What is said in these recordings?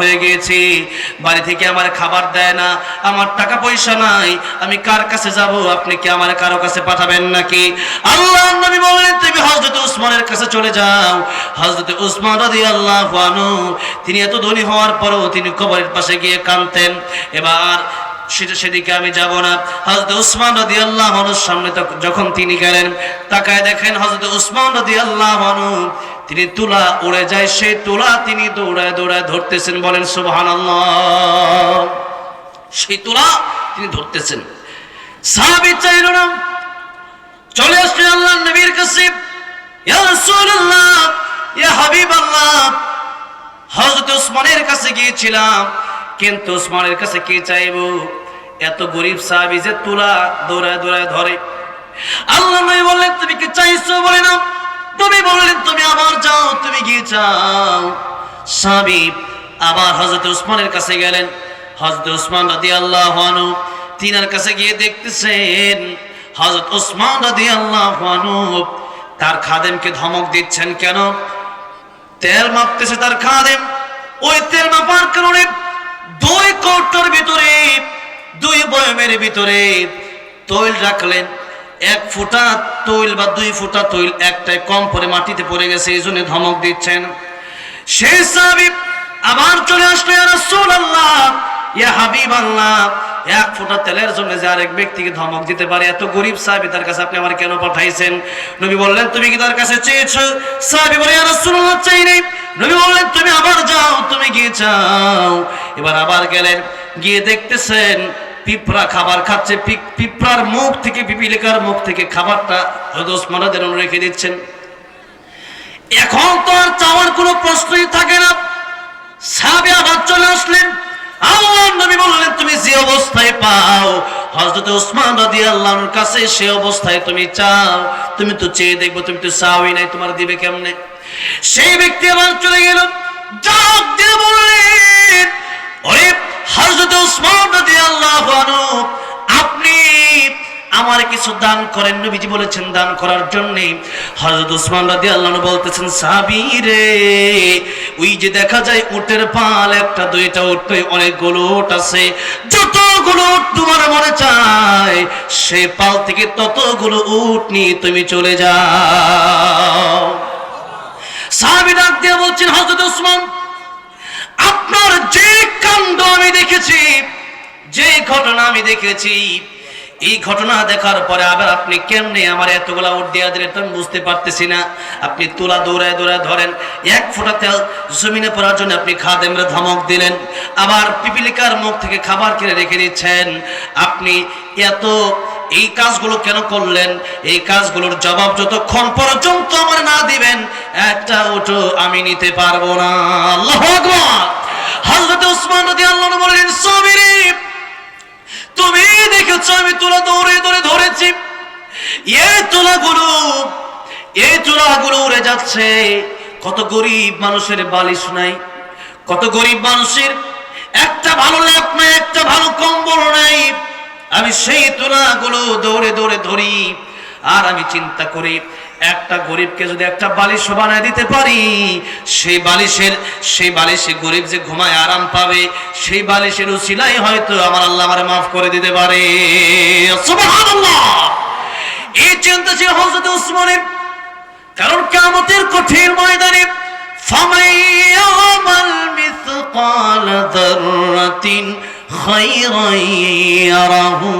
হয়ে গিয়েছি। বাড়ি থেকে আমার খাবার দেয় না, আমার টাকা পয়সা নাই। আমি কার কাছে যাব? আপনি কি আমার কারও কাছে পাঠাবেন নাকি? আল্লাহ নবী বললেন, তুমি হযরত উসমানের কাছে চলে যাও। হযরত উসমান রাদিয়াল্লাহু আনহু, তিনি এত ধনী হওয়ার পরেও তিনি কবরের পাশে গিয়ে কাঁদতেন। এবার সেটা সেদিকে আমি যাব না। হযরত উসমান রাদিয়াল্লাহু আনহুর সামনে যখন তিনি গেলেন, তাকায় দেখেন হযরত উসমান রাদিয়াল্লাহু আনহু তিনি তুলা উড়ে যায় সেই তুলা তিনি দৌড়ায় দৌড়ায় ধরতেছেন, বলেন, সুবহানাল্লাহ। সেই তুলা তিনি ধরতেছেন। সাহাবী চাইল না, চলে আসলেন আল্লাহ নবীর কাছে কাছে গিয়েছিলাম, কিন্তু উসমানের কাছে কি চাইব? এত গরিব যে তুলা দৌড়ায় দৌড়ায় ধরে। আল্লাহ বললেন, তুমি কি চাইছো? বলে না তুমি বললেন, তুমি আবার যাও, তুমি গিয়ে চাও সাহাবী আবার হযরত উসমানের কাছে গেলেন। হযরত উসমান রাদিয়াল্লাহু আনহু তিনার কাছে গিয়ে দেখতেছেন, হযরত উসমান রাদিয়াল্লাহু আনহু তার খাদেমকে ধমক দিচ্ছেন, কেন? তেল মাপতেছে তার খাদেম। ওই তেল মাপার কারণে দুই কৌটোর ভিতরে, দুই বয়মের ভিতরে তৈল রাখলেন। এক ফুটা তৈল বা দুই ফুটা তৈল একটাই কম পরে মাটিতে পড়ে গেছে, এই জন্য ধমক দিচ্ছেন। সেই সাহাবী আবার চলে আসলো রাসূলুল্লাহ, ইয়া হাবিবাল্লাহ। এক ফোঁটা তেলের জন্য যে আরেক ব্যক্তিকে ধমক দিতে পারে, এত গরিব সাহাবী তার কাছে আপনি আমার কেন পাঠাইছেন? নবী বললেন, তুমি কি তার কাছে চেয়েছো? সাহাবী বলে রাসূলুল্লাহ, চাই নাই। নবী বললেন, তুমি আবার যাও, তুমি গিয়ে চাও। এবার আবার গেলেন, গিয়ে দেখতেছেন পিঁপড়া খাবার খাচ্ছে পিঁপড়ার মুখ থেকে পিপিলিকার মুখ থেকে খাবারটা হদস মারাদের রেখে দিচ্ছেন। এখন তো আর চাওয়ার কোনো প্রশ্নই থাকে না। সাবে আবার চলে আসলেন। আল্লাহ নবী বললেন, তুমি যে অবস্থায় পাও, হযরত ওসমান রাদিয়াল্লাহুর কাছে সে অবস্থায় তুমি চাও। তুমি তো চেয়ে দেখব, তুমি তো চাওই নাই, তোমার দিবে কেমনে? সেই ব্যক্তি আবার চলে গেল। ডাক দিয়ে বললেন ওরে হযরত ওসমান রাদিয়াল্লাহু আনহু, আপনি আমার কিছু দান করেন, নবীজি বলেছেন দান করার জন্য। হযরত উসমান রাদিয়াল্লাহু বলতেছেন সাহাবী রে, ওই যে দেখা যায় উটের পাল, একটা, দুইটা উট অনেকগুলো উট আছে। যতগুলো উট তোমার মনে চায়, সে পাল থেকে ততগুলো উট নিয়ে তুমি চলে যাও। সাহাবী ডাক দিয়ে বলছেন, হযরত উসমান আপনার যে কাণ্ড আমি দেখেছি, যে ঘটনা আমি দেখেছি, এই ঘটনা দেখার পরে আবার আপনি কেমনে আমার এতগুলা উঠ দেওয়া দিলেন তো আমি বুঝতে পারতেছি না। আপনি তোলা দৌড়ায় দৌড়ায় ধরেন, এক ফোঁটা তেল জমিনে পড়ার জন্য আপনি খাদেমরা ধমক দিলেন, আবার পিপিলিকার মুখ থেকে খাবার কিনে রেখে দিচ্ছেন। আপনি এত এই কাজগুলো কেন করলেন? এই কাজগুলোর জবাব যতক্ষণ পর্যন্ত আমার না দিবেন, একটা ওটো আমি নিতে পারব না। আল্লাহু হযরত উসমান রাদিয়াল্লাহু আনহু বললেন, সাবিরি, তুমি দেখেছ আমি তোলা দৌড়ে দৌড়ে ধরেছি। এই তোলাগুলো এই তোলাগুলো উড়ে যাচ্ছে। কত গরিব মানুষের বালিশ নাই, কত গরিব মানুষের একটা ভালো ল্যাপ নাই, একটা ভালো কম্বল নাই। আমি সেই তোলাগুলো দৌড়ে দৌড়ে ধরি। আর আমি চিন্তা করি, একটা গরিবকে যদি একটা বালিশ বানায় দিতে পারি, সেই বালিশের, সেই বালিশে গরিব যে ঘুমায় আরাম পাবে, সেই বালিশের উসিলাই হয়তো আমার আল্লাহ আমার মাফ করে দিতে পারে। এই চিন্তা ছিল হযরত উসমানের, কারণ কিয়ামতের কঠিন ময়দানে মিসকাল যাররাতিন খায়রান ইয়ারাহু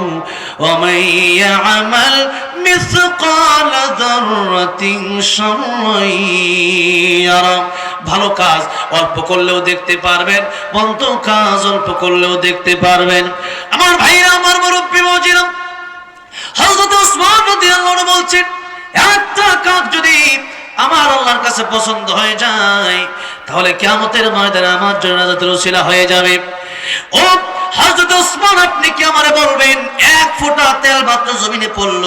ওয়া মান ইয়ামাল মিসকাল যাররাতিন শাররান ইয়ারা ভালো কাজ অল্প করলেও দেখতে পারবেন মন্দ কাজ অল্প করলেও দেখতে পারবেন। আমার ভাইরা, আমার মুরব্বী মজিরাম হযরত ওসমান রাদিয়াল্লাহু আনহু বলছেন, একটা কাজ যদি আমার আল্লাহর কাছে পছন্দ হয়ে যায়, তাহলে কেমতের ময়দানে আমার জন্য রসিলা হয়ে যাবে। ও হযরত ওসমান, আপনি কি আমারে বলবেন? এক ফোঁটা তেল মাত্র জমিনে পড়ল।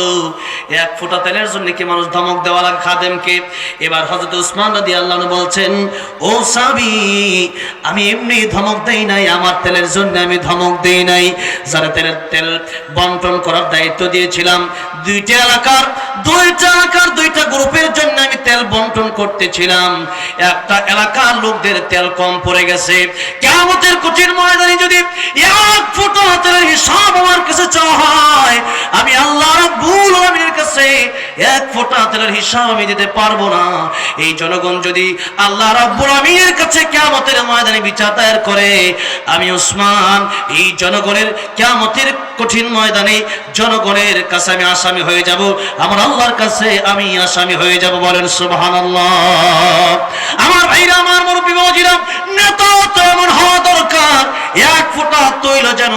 এক ফোঁটা তেলের জন্য কি মানুষ ধমক দেওয়া লাগে খাদেমকে? এবার হযরত ওসমান রাদিয়াল্লাহু বলছেন, ও সাবি আমি এমনি ধমক দেই নাই, আমার তেলের জন্য আমি ধমক দেই নাই। যারা তেলের তেল বন্টন করার দায়িত্ব দিয়েছিলাম, দুইটা এলাকার দুইটা এলাকার দুইটা গ্রুপের জন্য আমি তেল বন্টন করতেছিলাম। একটা এলাকার লোকদের তেল কম পড়ে গেছে। কেমতের কঠিন ময়দানে যদি এক ফুটো হাতের হিসাব আমার কাছে চাওয়া হয়। আমি আল্লাহ রাব্বুল আলামিনের কাছে এক ফোঁটা তেলের হিসাব আমি দিতে পারব না। এই জনগণ যদি আল্লাহ রাব্বুল আমিনের কাছে কিয়ামতের ময়দানে বিচার দায়ের করে, আমি ওসমান, এই জনগণের কিয়ামতের কঠিন ময়দানে জনগণের কাছে আমি আসামি হয়ে যাব। আমার আল্লাহর কাছে আমি আসামি হয়ে যাব বলেন সুবহানাল্লাহ। আমার ভাইরা, আমার মুরব্বী বাবাজিরা নেতা তো এমন হওয়া দরকার। এক ফোঁটা তৈল যেন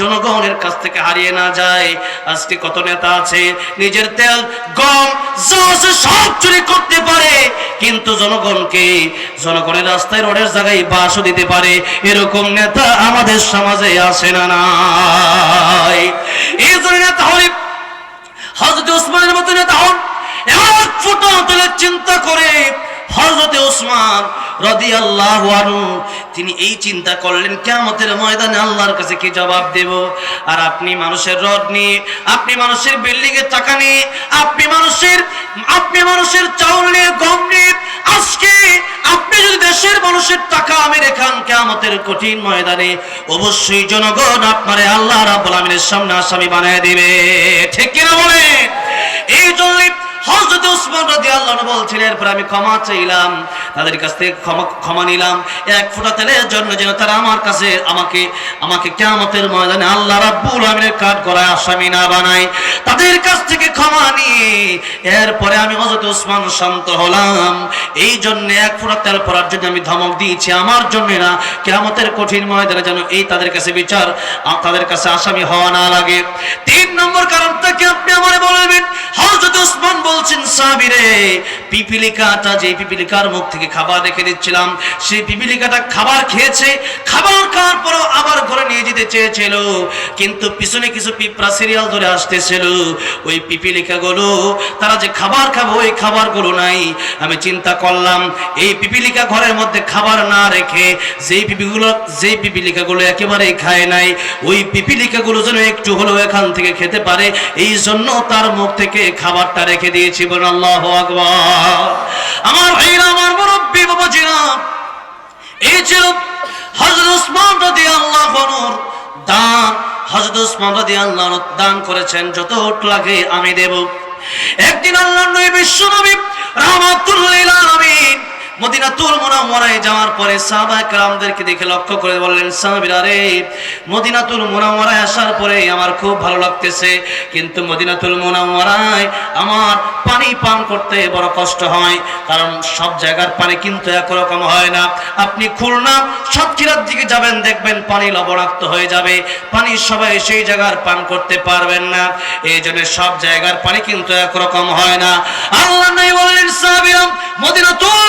জনগণের কাছ থেকে হারিয়ে না যায়। আজকে কত নেতা আছে, নিজের তেল, গম আছে সব চুরি করতে পারে, কিন্তু জনগণকে জনগণের রাস্তায় রোডের জায়গায় বাসও দিতে পারে। এরকম নেতা আমাদের সমাজে আসে না না। এই হজরত ওসমানের মতো নেতা হন। এক চিন্তা করে হজরতে ওসমান রদি আল্লাহ তিনি এই চিন্তা করলেন কেমতের ময়দানে আল্লাহর কাছে কি জবাব দেব? আর আপনি মানুষের রড নিয়ে, আপনি মানুষের বিল্ডিং এর টাকা নিয়ে, আপনি মানুষের আপনি মানুষের চাউল নিয়ে, গম নিয়ে, আজকে আপনি যদি দেশের মানুষের টাকা আমি খান কেমতের কঠিন ময়দানে, অবশ্যই জনগণ আপনারে আল্লাহ রাব্বুল আমিনের সামনে আসামি বানিয়ে দিবে। ঠিক কিনা বলেন? এই জন্য হযরত ওসমান রাদিয়াল্লাহু আনহু বলছেন এরপর আমি ক্ষমা চাইলাম। তাদের কাছ থেকে ক্ষমা ক্ষমা নিলাম। এক ফোঁটা তেলের জন্য যেন তারা আমার কাছে আমাকে আমাকে কিয়ামতের ময়দানে আল্লাহ রাব্বুল আমিনের কাঠ করায় আসামি না বানায়। তাদের কাছ থেকে ক্ষমা নিয়ে এরপরে আমি হযরত ওসমান শান্ত হলাম। এই জন্য এক ফোঁটা তেল পড়ার জন্য আমি ধমক দিয়েছি। আমার জন্য না, কিয়ামতের কঠিন ময়দানে যেন এই তাদের কাছে বিচার তাদের কাছে আসামি হওয়া না লাগে। তিন নম্বর কারণটা কি আপনি আমারে বলবেন? হযরত ওসমান বলছেন, সাবিরে, পিপিলিকাটা যে পিপিলিকার মুখ থেকে খাবার রেখে দিচ্ছিলাম, সেই পিপিলিকাটা খাবার খেয়েছে, খাবার খাওয়ার পরও আবার ঘরে নিয়ে যেতে চেয়েছিল, কিন্তু পিছনে কিছু পিঁপড়া সিরিয়াল ধরে আসতেছিল। ওই পিপিলিকাগুলো, তারা যে খাবার খাব, ওই খাবারগুলো নাই। আমি চিন্তা করলাম, এই পিপিলিকা ঘরের মধ্যে খাবার না রেখে যেই পিপিগুলো, যেই পিপিলিকাগুলো একেবারেই খায় নাই, ওই পিপিলিকাগুলো যেন একটু হলেও এখান থেকে খেতে পারে, এই জন্য তার মুখ থেকে খাবারটা রেখে দিয়েছি বলেন আল্লাহ আমার ভাইরা, আমার মুরব্বী বাবাজিরা, এই ছিল হযরত ওসমান আল্লাহ আনহুর দান। হজরত উসমান রাদি আল্লাহ দান করেছেন, যত লাগে আমি দেব। একদিন আল্লাহ নবী বিশ্ব নবী রহমাতুল্লিল আলামিন মদিনাতুল যাওয়ার পরে দেখে লক্ষ্য করে বললেন, সাহাবীরা রে, মদিনাতুল আসার পরে আমার খুব ভালো লাগতেছে, কিন্তু মদিনাতুল আমার পানি পান করতে বড় কষ্ট হয়, কারণ সব জায়গার পানি কিন্তু একরকম হয় না। আপনি খুলনা সাতক্ষীরার দিকে যাবেন, দেখবেন পানি লবণাক্ত হয়ে যাবে, পানি সবাই সেই জায়গার পান করতে পারবেন না, এই জন্য সব জায়গার পানি কিন্তু একরকম হয় না। আল্লাহ নাই বললেন, সাহাবীরা, মদিনাতুল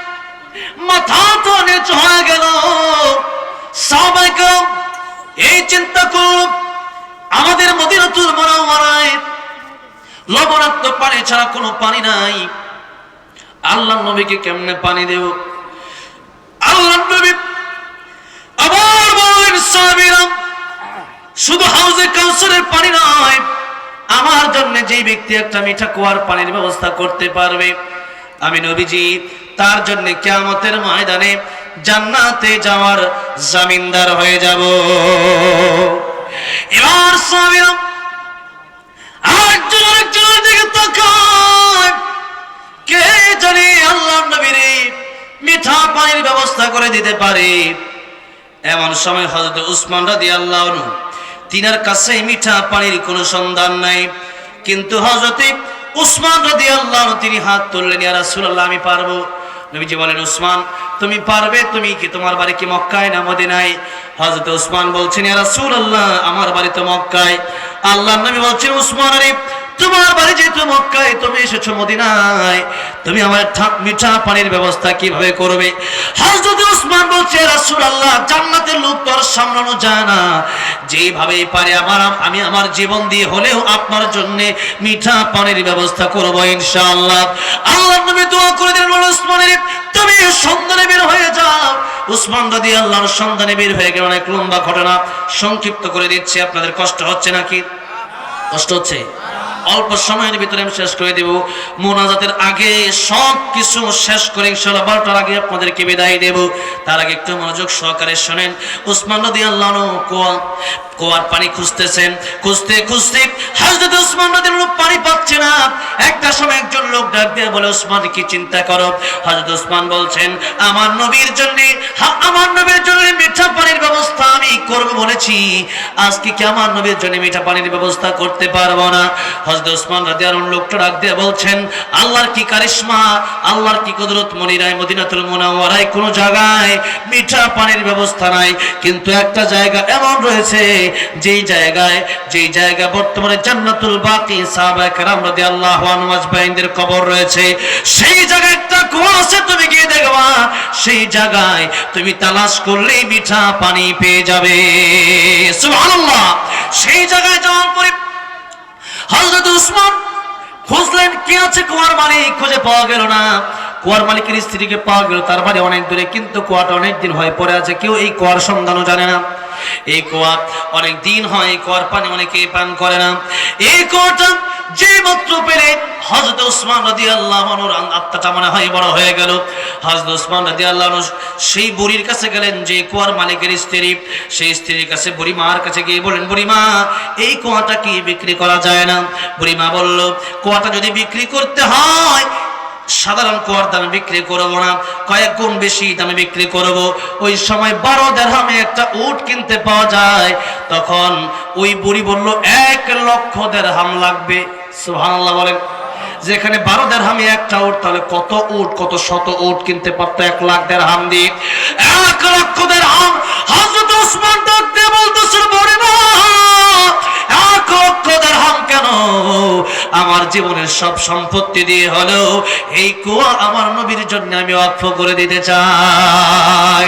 মাথা তো নিচু হয়ে গেল। কেরাম এই চিন্তা করল আমাদের মদিনাতুল মুনাওয়ারায় লবণাক্ত পানি ছাড়া কোনো পানি নাই। আল্লাহ নবীকে কেমনে পানি দেব? আল্লাহ নবী আবার বলেন সাহাবীরা শুধু হাউজে কাউসারের পানি নয়, আমার জন্য যে ব্যক্তি একটা মিঠা কুয়ার পানির ব্যবস্থা করতে পারবে, আমি নবীজি তার জন্য কিয়ামতের ময়দানে জান্নাতে যাওয়ার জামিনদার হয়ে যাব। এবার সাহাবীরা আরেকজন আরেকজনের দিকে তাকায়। কে জানে আল্লাহ নবীর মিঠা পানির ব্যবস্থা করে দিতে পারে। এমন সময় হযরত উসমান রাদিয়াল্লাহু আনহু তিনার কাছে মিঠা পানির কোনো সন্ধান নাই। কিন্তু হজরতে উসমান রাদি আল্লাহ তিনি হাত তুললেন, ইয়া রাসূলুল্লাহ, আমি পারব। নবীজি বলেন, উসমান, তুমি পারবে? তুমি কি তোমার বাড়ি কি মক্কায় না মদিনায়? হযরত উসমান বলছেন, ইয়া রাসূলুল্লাহ, আমার বাড়ি তো মক্কায়। আল্লাহর নবী বলছেন, উসমান আরে তোমার বাড়ি যেহেতু মক্কায়, তুমি এসেছ মদিনায়, তুমি আমার মিঠা পানির ব্যবস্থা কীভাবে করবে? বলছে জান্নাতের লোক সামলানো যায় না। যেভাবে পারে আমার আমি আমার জীবন দিয়ে হলেও আপনার জন্য মিঠা পানির ব্যবস্থা করব ইনশাআল্লাহ। দোয়া করে দিলেন তুমি সন্ধানে বের হয়ে যাও। উসমান রাদি আল্লাহর সন্ধানে বের হয়ে গেল অনেক লম্বা ঘটনা। সংক্ষিপ্ত করে দিচ্ছে, আপনাদের কষ্ট হচ্ছে নাকি? কষ্ট হচ্ছে? অল্প সময়ের ভিতরে আমি শেষ করে দেব। মোনাজাতের আগে সব কিছু শেষ করে ইনশাআল্লাহ বারোটার আগে আপনাদেরকে বিদায় দেব। তার আগে একটু মনোযোগ সহকারে শোনেন। উসমান নদী আল্লাহ কোয়া কুয়ার পানি খুঁজতেছেন। খুঁজতে খুঁজতে হাজরত উসমান নদীর পানি পাচ্ছে না। একটা সময় একজন লোক ডাক দিয়ে বলে উসমান কি চিন্তা করো? হযরত উসমান বলছেন, আমার নবীর জন্য আমার নবীর জন্য মিঠা পানির ব্যবস্থা আমি করব বলেছি। আজকে কি আমার নবীর জন্য মিঠা পানির ব্যবস্থা করতে পারব না? হযরত উসমান রাদিয়াল্লাহু লোকটা ডাক দিয়ে বলছেন, আল্লাহর কি কারিশমা? আল্লাহর কি কুদরত? মনিরায়, মদিনাতুল মুনাওয়ারায় কোন জায়গায় মিঠা পানির ব্যবস্থা নাই। কিন্তু একটা জায়গা এমন রয়েছে যেই জায়গায়, যেই জায়গা বর্তমানে জান্নাতুল বাকি সাহাবায়ে কেরাম রাদিয়াল্লাহু আনহুম আজমাইনদের কবর রয়েছে, সেই জায়গায় একটা কুয়া আছে, তুমি গিয়ে দেখবা, সেই জায়গায় তুমি তালাশ করলে মিঠা পানি পেয়ে যাবে। সুবহানাল্লাহ! সেই জায়গায় যাওয়ার পরে হযরত উসমান খুঁজলেন, কে আছে কুয়ার মালিক? খুঁজে পাওয়া গেল না। কুয়ার মালিকের স্ত্রীকে পাওয়া গেল, তার বাড়ি অনেক দূরে, কিন্তু কুয়াটা অনেক দিন হয় পড়ে আছে, কেউ এই কুয়ার সন্ধানও জানে না। এই কুয়া অনেক দিন হয়, এই কুয়ার পানি অনেকে পান করে না। এই কুয়াটা যে মাত্র পেলে হযরত উসমান রাদিয়াল্লাহু আনহুর আত্মাটা মনে হয় বড় হয়ে গেল। হযরত উসমান রাদিয়াল্লাহু আনহু সেই বুড়ির কাছে গেলেন, যে কুয়ার মালিকের স্ত্রী। সেই স্ত্রীর কাছে বুড়ি মার কাছে গিয়ে বলেন বুড়ি মা এই কুয়াটা কি বিক্রি করা যায় না? বুড়ি মা বলল, কুয়াটা যদি বিক্রি করতে হয় সাধারণ কুয়ার দামে বিক্রি করব না, কয়েক গুণ বেশি দামে বিক্রি করব। ওই সময় বারো দেড়হামে একটা উট কিনতে পাওয়া যায়। তখন ওই বুড়ি বলল, এক লক্ষ দেড়হাম লাগবে। সুবহানাল্লাহ বলেন। যেখানে বারো দেড়হামে একটা উট, তাহলে কত উট, কত শত উট কিনতে পারতো? এক লাখ দেড়হাম দিয়ে এক লক্ষ দেড়হাম হযরত ওসমান ডাক দিয়ে বলতেছিল, বুড়ি এক লক্ষ দেড়হাম কেন? আমার জীবনের সব সম্পত্তি দিয়ে হলেও এই কুয়া আমার নবীর জন্য আমি অক্ষ করে দিতে চাই।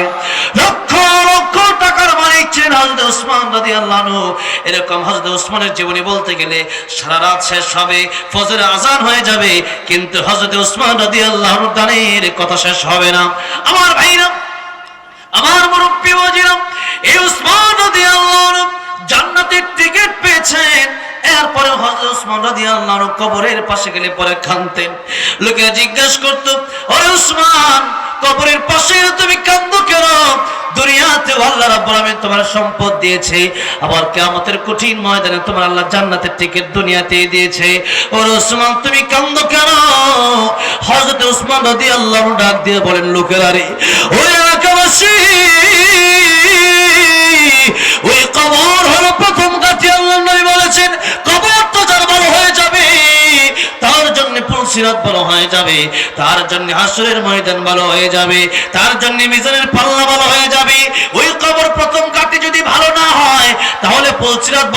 লক্ষ লক্ষ টাকার মালিক ছিলেন হযরত ওসমান রাদিয়াল্লাহু আনহু। এরকম হযরত ওসমানের জীবনী বলতে গেলে সারা রাত শেষ হবে ফজরের আজান হয়ে যাবে, কিন্তু হযরত ওসমান রাদিয়াল্লাহু আনহু দানের কথা শেষ হবে না। আমার ভাইরা, আমার মুরব্বী ওয়াজিরা এই উসমান রাদিয়াল্লাহু আনহু জান্নাতের টিকিট পেয়েছেন। এরপরে হযরত উসমান রাদিয়াল্লাহু কবরের পাশে গেলে পরে কাঁদতেন। লোকে জিজ্ঞাসা করত, ওরে উসমান, কবরের পাশে তুমি কান্দো কেন? দুনিয়াতে আল্লাহ রাব্বুল আলামিন তোমার সম্পদ দিয়েছে। আবার কিয়ামতের কঠিন ময়দানে তোমার আল্লাহ জান্নাতের টিকিট দুনিয়াতে দিয়েছে। ওরে উসমান, তুমি কান্দো কেন? হযরত উসমান রাদিয়াল্লাহু ডাক দিয়ে বলেন, লোকেরা রে, ওই এলাকাবাসী, ওই কবর হলো প্রথম কাছে আল্লাহ বলেছেন কবর তো যার বড় হয়ে যাবে, তার জন্য পুলসিরাত বড় হয়ে যাবে, তার জন্য হাসরের ময়দান ভালো হয়ে যাবে, তার জন্য মিজানের পাল্লা ভালো হয়ে যাবে। ওই কবর প্রথম কাটি যদি ভালো না হয়, তাহলে পুলসিরাত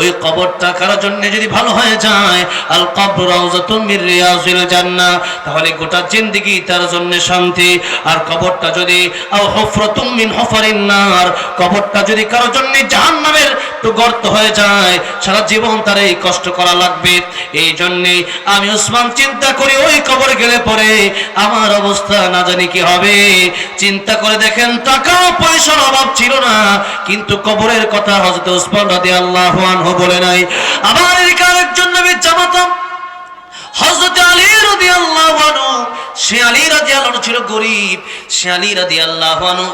ওই কবরটা কারও জন্য যদি ভালো হয়ে যায়, আল কবর রাউজাতুন মির রিয়াজিল জান্নাহ, তাহলে গোটা জিন্দেগি তার জন্য শান্তি। আর কবরটা যদি, আও হুফরাতুম মিন হুফারিন নার, কবরটা যদি কারোর জন্য জাহান্নামের তো গর্ত হয়ে যায়, সারা জীবন তার এই কষ্ট করা লাগবে। এই জন্যে আমি ওসমান চিন্তা করি, ওই কবর গেলে পরে আমার অবস্থা না জানি কি হবে। চিন্তা করে দেখেন টাকা পয়সার অভাব ছিল না, কিন্তু কবরের কথা হযরত ওসমান রাদিয়াল্লাহু আনহু বলে নাই। আবার আরেকজন নবী জামাতাম হযরত আলী রাদিয়াল্লাহু আনহু, সে আলী রাদিয়াল্লাহু আনহু ছিল গরিব, সে আলী রাদিয়াল্লাহু আনহু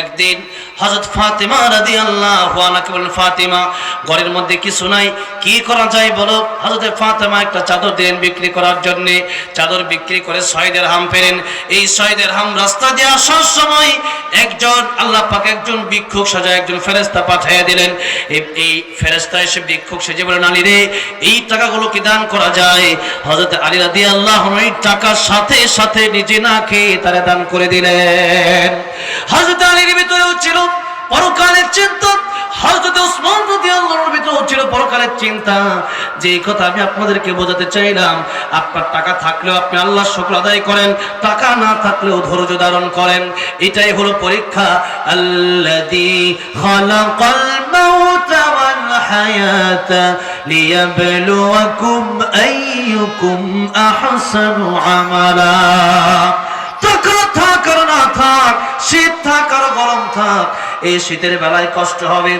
একদিন হযরত ফাতেমা রাদিয়াল্লাহু আনহাকে বলেন, ফাতেমা, ঘরের মধ্যে কিছু নাই, কি করা যায় বলো? হযরত ফাতেমা একটা চাদর দিলেন বিক্রি করার জন্য। চাদর বিক্রি করে ছয় হাম পেলেন এই ছয় হাম রাস্তা দিয়ে আসার সময় একজন, আল্লাহ পাক একজন ভিক্ষুক সাজা একজন ফেরেস্তা পাঠিয়ে দিলেন। এই- ফেরেস্তা এসে ভিক্ষুক সেজে বলেন, আলী রে, এই টাকাগুলো কি দান করা যায়? হযরত আলী রাদিয়াল্লাহু আল্লাহ এই টাকার সাথে সাথে নিজে না খেয়ে তারা দান করে দিলেন। হযরত আলীর ভিতরেও ছিল পরকালের চিন্তা। হযরত ওসমান রাদিয়াল্লাহুর ভিতরেও ছিল পরকালের চিন্তা। যে কথা আমি আপনাদেরকে বোঝাতে চাইলাম, আপনার টাকা থাকলেও আপনি আল্লাহর শুকর আদায় করেন, টাকা না থাকলেও ধৈর্য ধারণ করেন। এটাই হলো পরীক্ষা। আল্লাযী খালাকাল মাউতা ওয়াল হায়াতা লিয়াবলুয়াকুম আইয়ুকুম আহসানু আমালা। টাকা থাক আর না থাক, শীত থাক গরম থাক, এই শীতের বেলায় কষ্ট হবে।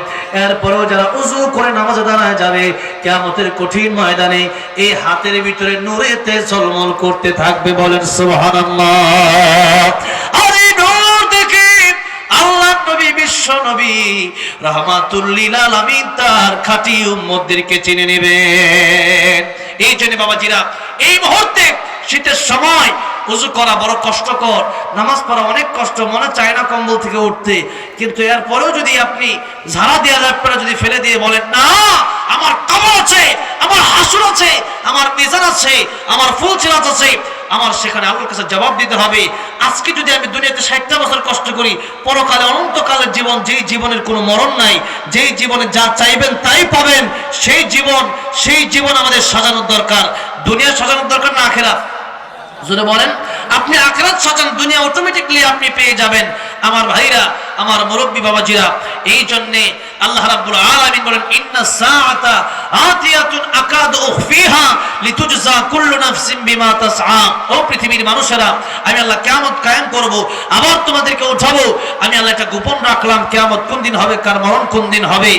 এরপরেও যারা উজু করে নামাজে দাঁড়ায় যাবে কেমতের কঠিন ময়দানে এই হাতের ভিতরে নুরেতে ঝলমল করতে থাকবে বলেন সুবহানাল্লাহ। শীতের সময় উজু করা বড় কষ্টকর। নামাজ পড়া অনেক কষ্ট, মনে চায় না কম্বল থেকে উঠতে। কিন্তু এরপরেও যদি আপনি ঝাড়া দেওয়া ল্যাপটা যদি ফেলে দিয়ে বলেন, না, আমার কবর আছে, আমার হাসুর আছে, আমার মিজান আছে, আমার ফুল চিরাজ আছে। আমার সেখানে আল্লাহর কাছে জবাব দিতে হবে। আজকে যদি আমি দুনিয়াতে ষাটটা বছর কষ্ট করি, পরকালে, অনন্তকালের জীবন, যেই জীবনের কোনো মরণ নাই, যেই জীবনে যা চাইবেন তাই পাবেন। সেই জীবন সেই জীবন আমাদের সাজানোর দরকার। দুনিয়া সাজানোর দরকার না আখেরা জোরে বলেন, আপনি আখরাত সাজান দুনিয়া অটোমেটিকলি আপনি পেয়ে যাবেন। আমার ভাইরা, আমার মুরব্বী বাবাজিরা, এই জন্য আল্লাহ রাব্বুল আলামিন বলেন, ইন্না সাআতা আতিয়াতুন আকাদু উখফিহা লিতুজজা কুল্লু নাফসিন বিমা তাসআ। ও পৃথিবীর মানুষেরা, আমি আল্লাহ কিয়ামত কায়েম করব, আবার তোমাদেরকে উঠাবো। আমি আল্লাহ এটা গোপন রাখলাম, কিয়ামত কোন দিন হবে, কার মরণ কোন দিন হবে।